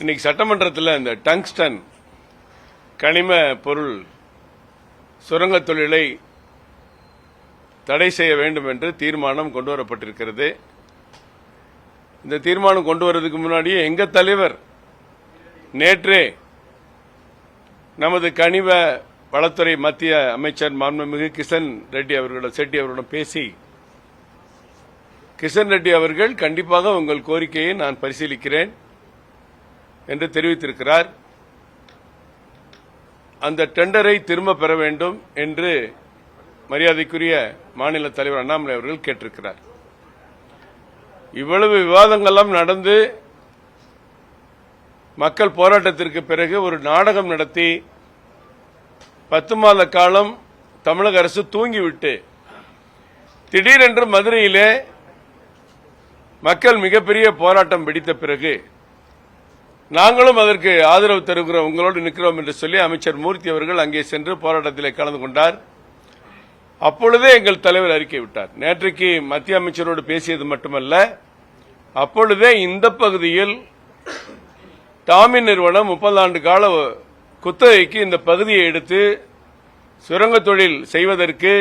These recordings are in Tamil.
இன்னைக்கு சட்டமன்றத்தில் இந்த டங்ஸ்டன் கனிம பொருள் சுரங்கத் தொழிலை தடை செய்ய வேண்டும் என்று தீர்மானம் கொண்டு வரப்பட்டிருக்கிறது. இந்த தீர்மானம் கொண்டு வரதுக்கு முன்னாடியே எங்க தலைவர் நேற்றே நமது கனிம வளத்துறை மத்திய அமைச்சர் மாண்புமிகு கிஷன் ரெட்டி அவர்களிடம் செட்டி அவர்களிடம் பேசி கிஷன் ரெட்டி அவர்கள் கண்டிப்பாக உங்கள் கோரிக்கையை நான் பரிசீலிக்கிறேன். என்று தெரிவித்திருக்கிறார். அந்த டெண்டரை திரும்ப பெற வேண்டும் என்று மரியாதைக்குரிய மாநில தலைவர் அண்ணாமலை அவர்கள் கேட்டிருக்கிறார். இவ்வளவு விவாதங்கள்லாம் நடந்து மக்கள் போராட்டத்திற்கு பிறகு ஒரு நாடகம் நடத்தி பத்து மாத காலம் தமிழக அரசு தூங்கிவிட்டு திடீரென்று மதுரையிலே மக்கள் மிகப்பெரிய போராட்டம் பிடித்த பிறகு நாங்களும் அதற்கு ஆதரவு தருகிறோம் உங்களோடு நிற்கிறோம் என்று சொல்லி அமைச்சர் மூர்த்தி அவர்கள் அங்கே சென்று போராட்டத்தில் கலந்து கொண்டார். அப்பொழுதே எங்கள் தலைவர் அறிக்கை விட்டார். நேற்றைக்கு மத்திய அமைச்சரோடு பேசியது மட்டுமல்ல அப்பொழுதே இந்த பகுதியில் டாமி நிறுவனம் முப்பது ஆண்டு கால குத்தகைக்கு இந்த பகுதியை எடுத்து சுரங்க தொழில் செய்வதற்கு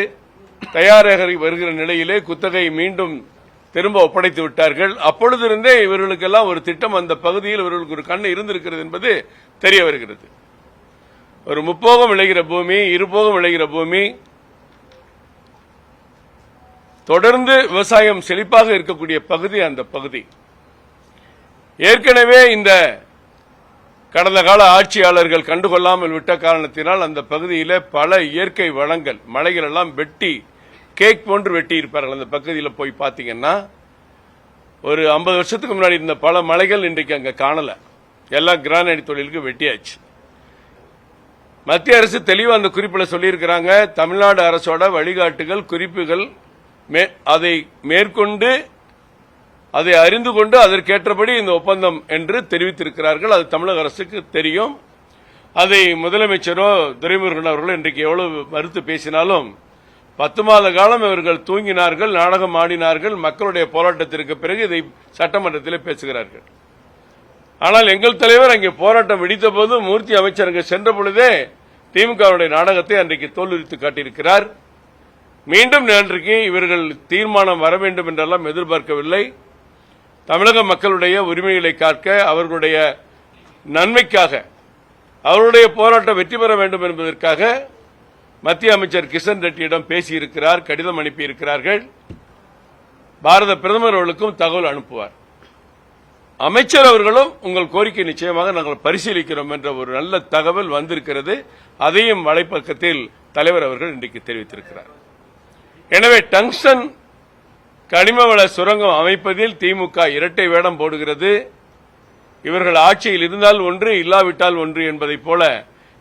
தயாராக வருகிற நிலையிலே குத்தகை மீண்டும் திரும்ப ஒப்படைத்து விட்டார்கள். அப்பொழுதிருந்தே இவர்களுக்கெல்லாம் ஒரு திட்டம் அந்த பகுதியில் இவர்களுக்கு ஒரு கண்ணு இருந்திருக்கிறது என்பது தெரிய வருகிறது. ஒரு முப்போகம் விளைகிற பூமி இருபோகம் விளைகிற பூமி தொடர்ந்து விவசாயம் செழிப்பாக இருக்கக்கூடிய பகுதி அந்த பகுதி. ஏற்கனவே இந்த கடந்த கால ஆட்சியாளர்கள் கண்டுகொள்ளாமல் விட்ட காரணத்தினால் அந்த பகுதியில் பல இயற்கை வளங்கள் மலைகள் எல்லாம் வெட்டி கேக் போன்று வெட்டியிருப்பார்கள். அந்த பகுதியில் போய் பார்த்தீங்கன்னா ஒரு ஐம்பது வருஷத்துக்கு முன்னாடி இருந்த பல மலைகள் இன்றைக்கு அங்கே காணலை. எல்லாம் கிரானைட் தொழிலுக்கு வெட்டியாச்சு. மத்திய அரசு தெளிவாக அந்த குறிப்பில் சொல்லியிருக்கிறாங்க. தமிழ்நாடு அரசோட வழிகாட்டுகள் குறிப்புகள் மே- அதை மேற்கொண்டு அதை அறிந்து கொண்டு அதற்கேற்றபடி இந்த ஒப்பந்தம் என்று தெரிவித்திருக்கிறார்கள். அது தமிழக அரசுக்கு தெரியும். அதை முதலமைச்சரோ துரைமுருகன் அவர்களோ இன்றைக்கு எவ்வளவு மறுத்து பேசினாலும் பத்து மாத காலம் இவர்கள் தூங்கினார்கள் நாடகம் ஆடினார்கள் மக்களுடைய போராட்டத்திற்கு பிறகு இதை சட்டமன்றத்தில் பேசுகிறார்கள். ஆனால் எங்கள் தலைவர் அங்கே போராட்டம் வெடித்த போது மூர்த்தி அமைச்சர் சென்ற பொழுதே திமுகவுடைய நாடகத்தை அன்றைக்கு தோல்வித்து காட்டியிருக்கிறார். மீண்டும் நன்றிக்கு இவர்கள் தீர்மானம் வர வேண்டும் என்றெல்லாம் எதிர்பார்க்கவில்லை. தமிழக மக்களுடைய உரிமைகளை காக்க அவர்களுடைய நன்மைக்காக அவருடைய போராட்டம் வெற்றி பெற வேண்டும் என்பதற்காக மத்திய அமைச்சர் கிஷன் ரெட்டியிடம் பேசியிருக்கிறார் கடிதம் அனுப்பியிருக்கிறார்கள். பாரத பிரதமர் அவர்களுக்கும் தகவல் அனுப்புவார். அமைச்சர் அவர்களும் உங்கள் கோரிக்கை நிச்சயமாக நாங்கள் பரிசீலிக்கிறோம் என்ற ஒரு நல்ல தகவல் வந்திருக்கிறது. அதையும் வலைப்பக்கத்தில் தலைவர் அவர்கள் இன்றைக்கு தெரிவித்திருக்கிறார். எனவே டங்ஸ்டன் கனிமவள சுரங்கம் அமைப்பதில் திமுக இரட்டை வேடம் போடுகிறது. இவர்கள் ஆட்சியில் இருந்தால் ஒன்று இல்லாவிட்டால் ஒன்று என்பதைப் போல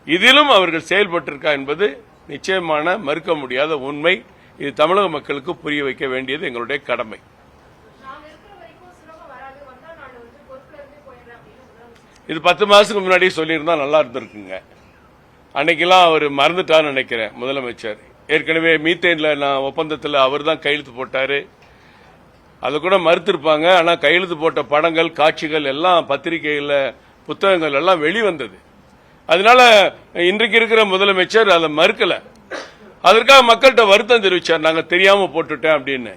இதிலும் அவர்கள் செயல்பட்டிருக்கா என்பது நிச்சயமான மறுக்க முடியாத உண்மை இது தமிழக மக்களுக்கு புரிய வைக்க வேண்டியது எங்களுடைய கடமை. இது பத்து மாசத்துக்கு முன்னாடியே சொல்லியிருந்தா நல்லா இருந்திருக்குங்க. அன்னைக்கெல்லாம் அவர் மறந்துட்டான்னு நினைக்கிறேன் முதலமைச்சர். ஏற்கனவே மீத்தேன்ல நான் ஒப்பந்தத்தில் அவர் தான் கையெழுத்து போட்டாரு. அது கூட மறுத்திருப்பாங்க ஆனால் கையெழுத்து போட்ட படங்கள் காட்சிகள் எல்லாம் பத்திரிகைகளில் புத்தகங்கள் எல்லாம் வெளிவந்தது. அதனால இன்றைக்கு இருக்கிற முதலமைச்சர் அதை மறுக்கல. அதற்காக மக்கள்கிட்ட வருத்தம் தெரிவிச்சார். நாங்க தெரியாம போட்டுட்டேன் அப்படின்னு.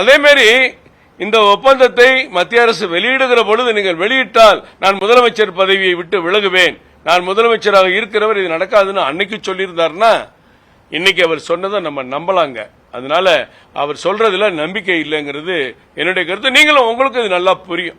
அதே மாதிரி இந்த ஒப்பந்தத்தை மத்திய அரசு வெளியிடுகிற பொழுது நீங்கள் வெளியிட்டால் நான் முதலமைச்சர் பதவியை விட்டு விலகுவேன். நான் முதலமைச்சராக இருக்கிறவர் இது நடக்காதுன்னு அன்னைக்கு சொல்லியிருந்தாருன்னா இன்னைக்கு அவர் சொன்னதை நம்ம நம்பலாங்க. அதனால அவர் சொல்றதுல நம்பிக்கை இல்லைங்கிறது என்னுடைய கருத்து. நீங்களும் உங்களுக்கு இது நல்லா புரியும்.